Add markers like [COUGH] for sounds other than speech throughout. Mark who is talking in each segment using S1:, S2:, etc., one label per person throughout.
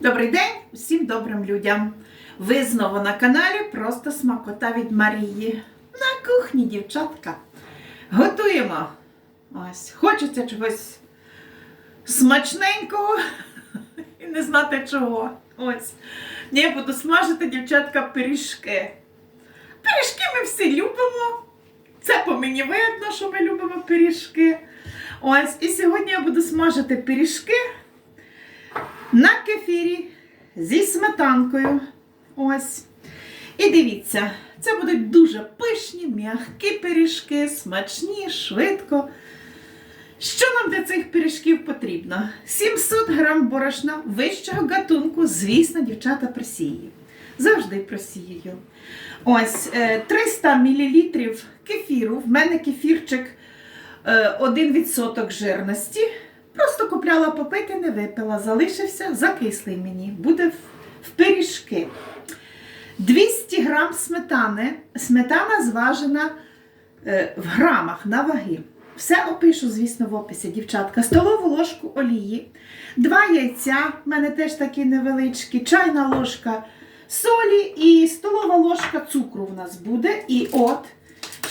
S1: Добрий день усім добрим людям. Ви знову на каналі Просто смакота від Марії. На кухні, дівчатка. Готуємо. Ось, хочеться чогось смачненького [LAUGHS] і не знати чого. Ось. Я буду смажити, дівчатка, пиріжки. Пиріжки ми всі любимо. Це по мені видно, що ми любимо пиріжки. Ось, і сьогодні я буду смажити пиріжки на кефірі зі сметанкою. Ось. І дивіться, це будуть дуже пишні, м'які пиріжки, смачні, швидко. Що нам для цих пиріжків потрібно? 700 грам борошна вищого гатунку, звісно, дівчата просіють. Завжди просіюю. Ось е, 300 мл кефіру. В мене кефірчик е, 1% жирності. Просто купляла попити, не випила. Залишився закислий мені. Буде в, пиріжки. 200 грам сметани. Сметана зважена е, в грамах на ваги. Все опишу, звісно, в описі, дівчатка. Столову ложку олії, два яйця, в мене теж такі невеличкі, чайна ложка солі і столова ложка цукру в нас буде. І от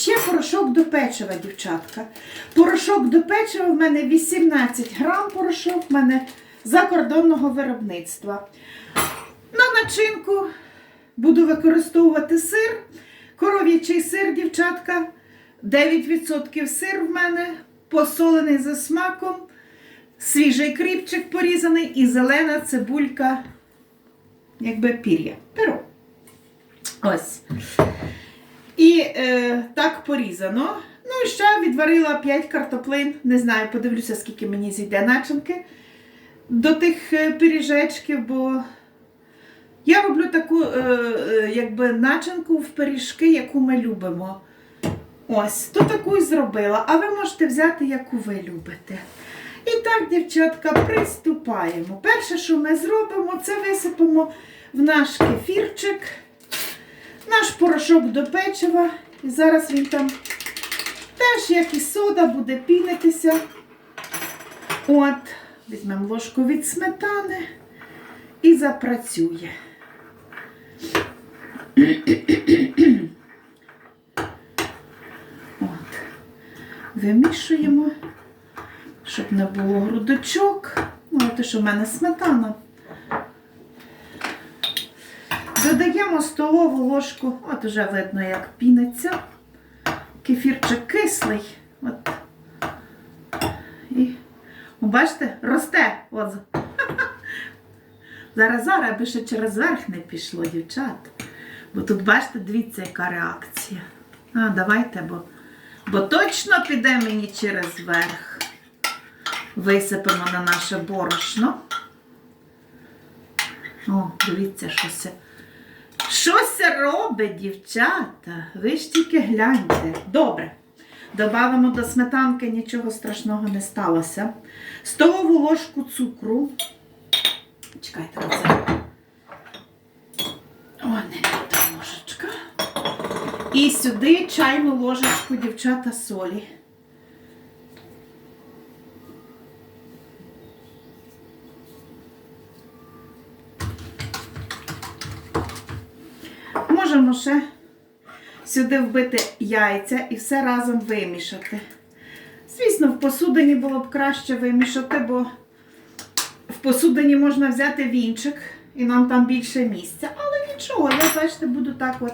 S1: ще порошок до печива, дівчатка. Порошок до печива в мене 18 грам порошок, в мене закордонного виробництва. На начинку буду використовувати сир, коров'ячий сир, дівчатка. 9% сир в мене, посолений за смаком, свіжий кріпчик порізаний і зелена цибулька, якби пір'я. Перо. Ось. І е, так порізано. Ну і ще відварила 5 картоплин. Не знаю, подивлюся, скільки мені зійде начинки до тих е, пиріжечків, бо я роблю таку е, е, якби начинку в пиріжки, яку ми любимо. Ось, то таку і зробила, а ви можете взяти, яку ви любите. І так, дівчатка, приступаємо. Перше, що ми зробимо, це висипемо в наш кефірчик, наш порошок до печива. І зараз він там теж, як і сода, буде пінитися. От, візьмемо ложку від сметани і запрацює. От. Вимішуємо, щоб не було грудочок. Ну, те, що в мене сметана. Додаємо столову ложку, от уже видно, як піниться. Кефірчик кислий. От. І, бачите, росте. От. Зараз зараз, аби ще через верх не пішло, дівчат. Бо тут, бачите, дивіться, яка реакція. А, давайте, бо, бо точно піде мені через верх. Висипемо на наше борошно. О, дивіться, що це. Що це робить, дівчата? Ви ж тільки гляньте. Добре. Добавимо до сметанки, нічого страшного не сталося. Столову ложку цукру. Чекайте, оце. О, не та ложечка. І сюди чайну ложечку, дівчата, солі. Можемо ще сюди вбити яйця і все разом вимішати. Звісно, в посудині було б краще вимішати, бо в посудині можна взяти вінчик і нам там більше місця. Але нічого, я, бачите, буду так от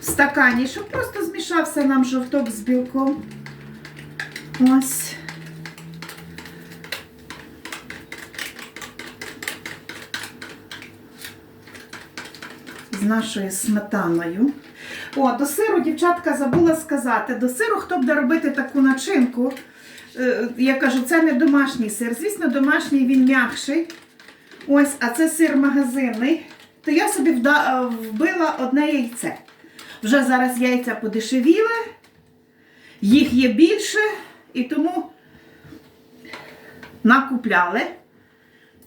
S1: в стакані, щоб просто змішався нам жовток з білком. Ось. З нашою сметаною. О, до сиру, дівчатка, забула сказати. До сиру, хто буде робити таку начинку, е, я кажу, це не домашній сир. Звісно, домашній він м'якший. Ось, а це сир магазинний. То я собі е, вбила одне яйце. Вже зараз яйця подешевіли, їх є більше, і тому накупляли.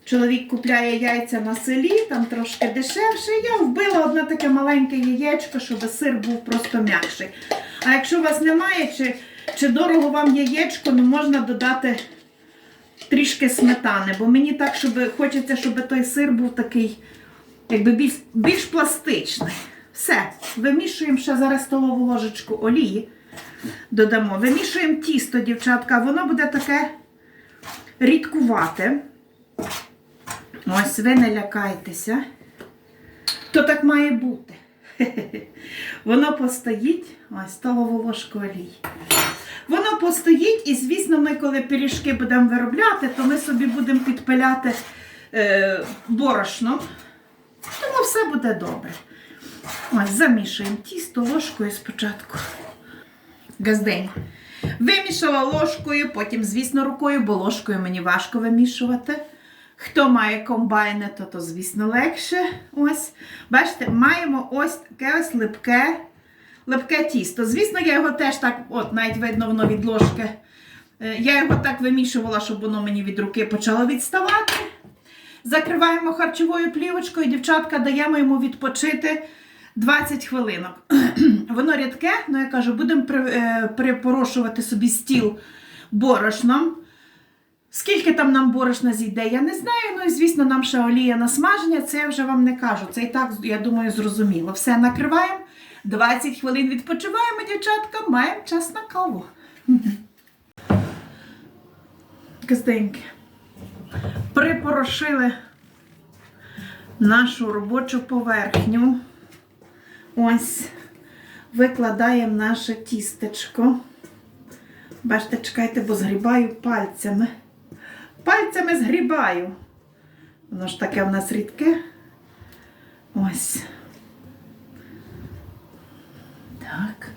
S1: Чоловік купляє яйця на селі, там трошки дешевше. Я вбила одне таке маленьке яєчко, щоб сир був просто м'якший. А якщо у вас немає, чи, чи дорого вам яєчко, ну можна додати трішки сметани, бо мені так, щоб хочеться, щоб той сир був такий, якби більш, більш пластичний. Все, вимішуємо ще зараз столову ложечку олії. Додамо. Вимішуємо тісто, дівчатка, воно буде таке рідкувате. Ось ви не лякайтеся. То так має бути. [LAUGHS] Воно постоїть, ось столову ложку олії. Воно постоїть, і, звісно, ми, коли пиріжки будемо виробляти, то ми собі будемо підпиляти е, борошном. Тому все буде добре. Ось, замішуємо тісто ложкою спочатку. Газдень. Вимішала ложкою, потім, звісно, рукою, бо ложкою мені важко вимішувати. Хто має комбайни, то, то звісно, легше. Ось. Бачите, маємо ось таке ось липке, липке тісто. Звісно, я його теж так, от навіть видно воно від ложки. Е, Я його так вимішувала, щоб воно мені від руки почало відставати. Закриваємо харчовою плівочкою, дівчатка, даємо йому відпочити 20 хвилинок. [CLEARS THROAT] Воно рідке, ну я кажу, будемо е, припорошувати собі стіл борошном. Скільки там нам борошна зійде, я не знаю. Ну і звісно, нам ще олія на смаження, це я вже вам не кажу. Це і так, я думаю, зрозуміло. Все накриваємо, 20 хвилин відпочиваємо, дівчатка, маємо час на каву. Газденьки. Припорошили нашу робочу поверхню. Ось, викладаємо наше тістечко. Бачите, чекайте, бо згрібаю пальцями. Пальцями згрібаю. Воно ж таке в нас рідке. Ось. Так.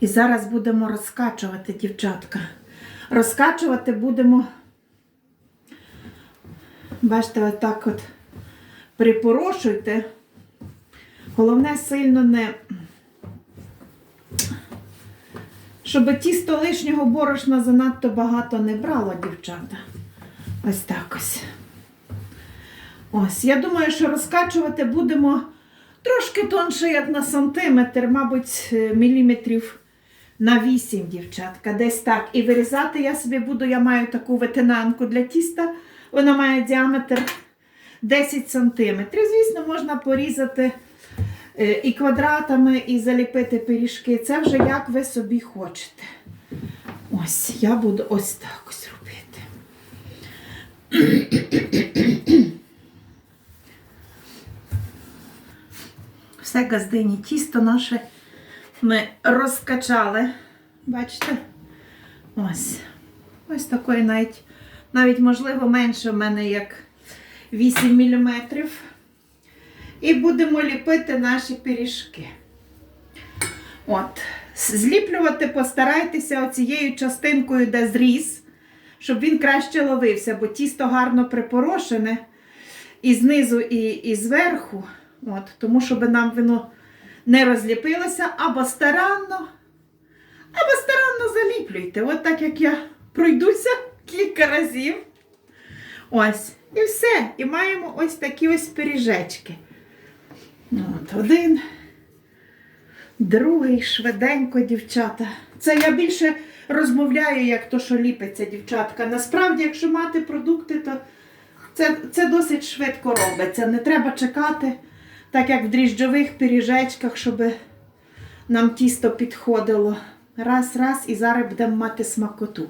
S1: І зараз будемо розкачувати, дівчатка. Розкачувати будемо, бачите, отак от припорошуйте. Головне сильно не, щоб тісто лишнього борошна занадто багато не брало, дівчата. Ось так ось. Ось, я думаю, що розкачувати будемо трошки тонше, як на сантиметр, мабуть, е, міліметрів на 8, дівчатка. Десь так. І вирізати я собі буду, я маю таку ветенанку для тіста. Вона має діаметр 10 сантиметрів. Звісно, можна порізати і квадратами, і заліпити пиріжки. Це вже як ви собі хочете. Ось, я буду ось так ось робити. Все газдині тісто наше ми розкачали. Бачите? Ось. Ось такої навіть, навіть можливо, менше в мене як 8 мм. І будемо ліпити наші пиріжки. От. Зліплювати постарайтеся оцією частинкою, де зріз, щоб він краще ловився, бо тісто гарно припорошене і знизу, і, і зверху. От, тому щоб нам воно не розліпилося, або старанно, або старанно заліплюйте. От так як я пройдуся кілька разів. Ось. І все. І маємо ось такі ось пиріжечки. От, один, другий, швиденько, дівчата. Це я більше розмовляю, як то, що ліпиться, дівчатка. Насправді, якщо мати продукти, то це, це досить швидко робиться. Не треба чекати, так як в дріжджових пиріжечках, щоб нам тісто підходило. Раз, раз, і зараз будемо мати смакоту.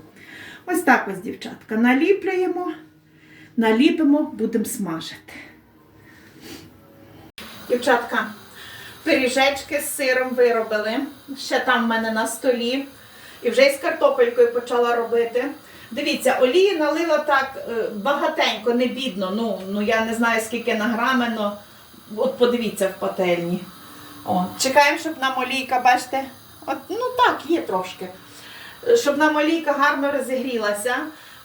S1: Ось так ось, дівчатка. Наліплюємо, наліпимо, будемо смажити. Дівчатка, пиріжечки з сиром виробили. Ще там в мене на столі. І вже із картопелькою почала робити. Дивіться, олії налила так е, багатенько, не бідно. Ну, ну я не знаю скільки на грами, от подивіться в пательні. О, чекаємо, щоб нам олійка, бачите, от, ну так, є трошки. Е, Щоб нам олійка гарно розігрілася.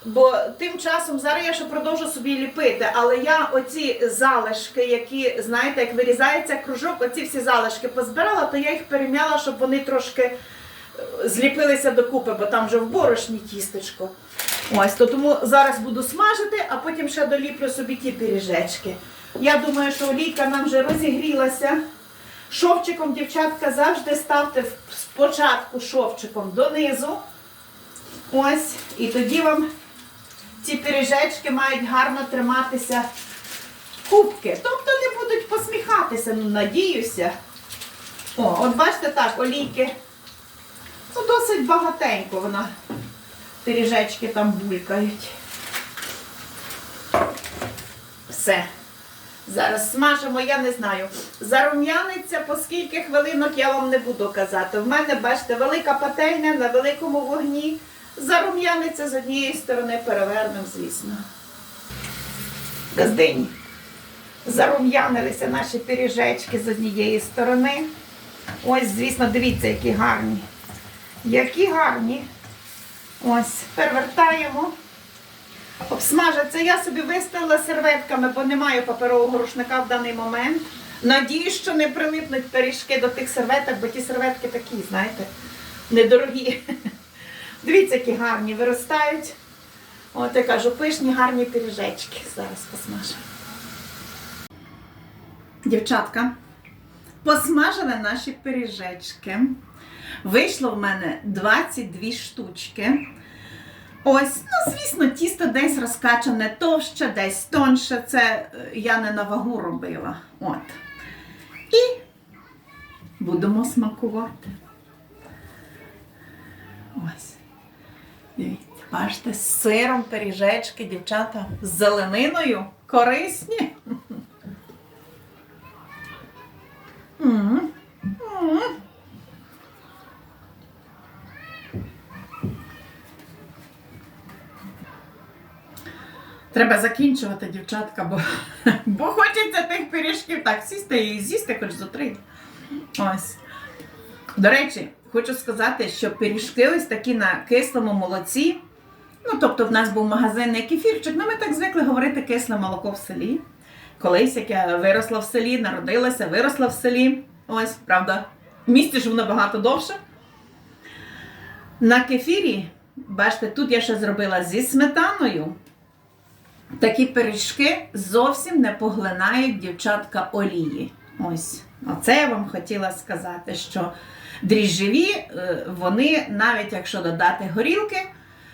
S1: Бо тим часом зараз я ще продовжу собі ліпити, але я оці залишки, які, знаєте, як вирізається кружок, оці всі залишки позбирала, то я їх перем'яла, щоб вони трошки е, зліпилися докупи, бо там вже в борошні тістечко. Ось, то тому зараз буду смажити, а потім ще доліплю собі ті пиріжечки. Я думаю, що олійка нам вже розігрілася, Шовчиком, дівчатка, завжди ставте спочатку шовчиком донизу. Ось, і тоді вам ці пиріжечки мають гарно триматися кубки. Тобто не будуть посміхатися, ну надіюся. О, от бачите так, олійки. Ну, досить багатенько вона. Пиріжечки там булькають. Все. Зараз смажимо, я не знаю. Зарум'яниться по скільки хвилинок я вам не буду казати. В мене, бачите, велика пательня на великому вогні. Зарум'яниться з однієї сторони, перевернемо, звісно. Газдині. Зарум'янилися наші пиріжечки з однієї сторони. Ось, звісно, дивіться, які гарні. Які гарні. Ось, перевертаємо. Обсмажаться. Я собі виставила серветками, бо не маю паперового рушника в даний момент. Надіюсь, що не прилипнуть пиріжки до тих серветок, бо ті серветки такі, знаєте, недорогі. Дивіться, які гарні виростають. От я кажу, пишні гарні пиріжечки. Зараз посмажу. Дівчатка, посмажили наші пиріжечки. Вийшло в мене 22 штучки. Ось, ну, звісно, тісто десь розкачане товще, десь тонше. Це е, я не на вагу робила. От. І будемо смакувати. Ось. Дивіться, бачите, з сиром пиріжечки, дівчата, з зелениною корисні. Треба закінчувати, дівчатка, бо, бо хочеться тих пиріжків так сісти і з'їсти хоч за три. Ось. До речі, хочу сказати, що пиріжки ось такі на кислому молоці. Ну, тобто, в нас був магазинний кефірчик, ну ми так звикли говорити кисле молоко в селі. Колись як я виросла в селі, народилася, виросла в селі. Ось, правда, в місті живу набагато довше. На кефірі, бачите, тут я ще зробила зі сметаною. Такі пиріжки зовсім не поглинають дівчатка олії. Ось, оце я вам хотіла сказати, що дріжджеві, е, вони, навіть якщо додати горілки,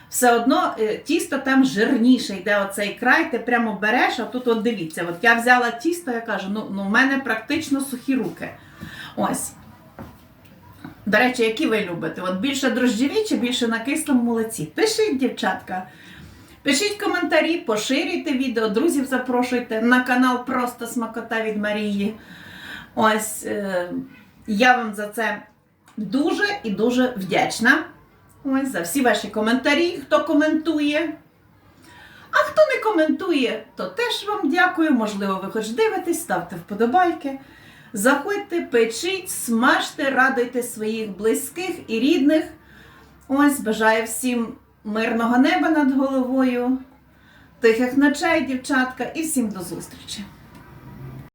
S1: все одно е, тісто там жирніше йде оцей край, ти прямо береш, а тут от дивіться, от я взяла тісто, я кажу, ну, ну в мене практично сухі руки. Ось. До речі, які ви любите? От більше дрожджеві чи більше на кислому молоці? Пишіть, дівчатка. Пишіть коментарі, поширюйте відео, друзів запрошуйте на канал Просто Смакота від Марії. Ось е, я вам за це дуже і дуже вдячна. Ось за всі ваші коментарі, хто коментує. А хто не коментує, то теж вам дякую. Можливо, ви хоч дивитесь, ставте вподобайки. Заходьте, печіть, смажте, радуйте своїх близьких і рідних. Ось бажаю всім мирного неба над головою, тихих ночей, дівчатка, і всім до зустрічі!